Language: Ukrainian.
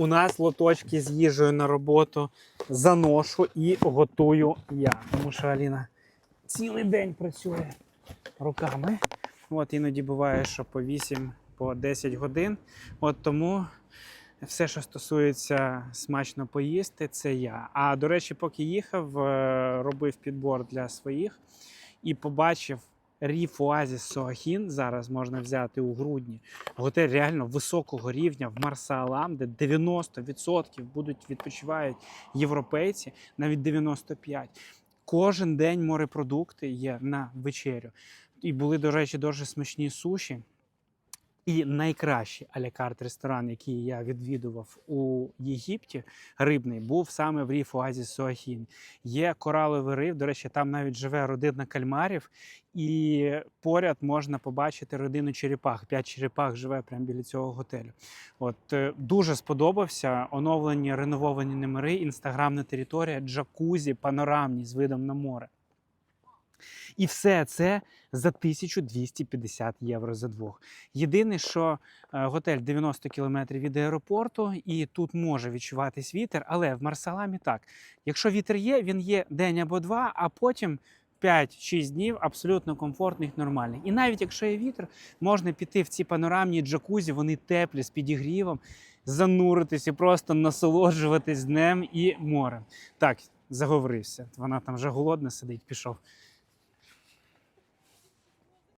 У нас лоточки з їжею на роботу заношу і готую я. Тому що Аліна цілий день працює руками. От іноді буває, що по 8 по 10 годин. От тому все, що стосується смачно поїсти, це я. А до речі, поки їхав, е, робив підбор для своїх і побачив ріф Оазіс Соахін. Зараз можна взяти у грудні. Готель реально високого рівня в Марса-Алам, де 90% будуть відпочивають європейці, навіть 95%. Кожен день морепродукти є на вечерю. І були, до речі, дуже смачні суші. І найкращий алякарт ресторан, який я відвідував у Єгипті, рибний, був саме в Ріф Оазіс Суахін. Є кораловий риф, до речі, там навіть живе родина кальмарів, і поряд можна побачити родину черепах. П'ять черепах живе прямо біля цього готелю. От е, дуже сподобався оновлені ренововані номери, інстаграмна територія, джакузі, панорамні з видом на море. І все це за 1250 євро за двох. Єдине, що е, готель 90 кілометрів від аеропорту, і тут може відчуватись вітер, але в Марсаламі так. Якщо вітер є, він є день або два, а потім 5-6 днів абсолютно комфортних, нормальних. І навіть якщо є вітер, можна піти в ці панорамні джакузі, вони теплі з підігрівом, зануритись і просто насолоджуватись днем і морем. Так, заговорився. Вона там вже голодна сидить, пішов.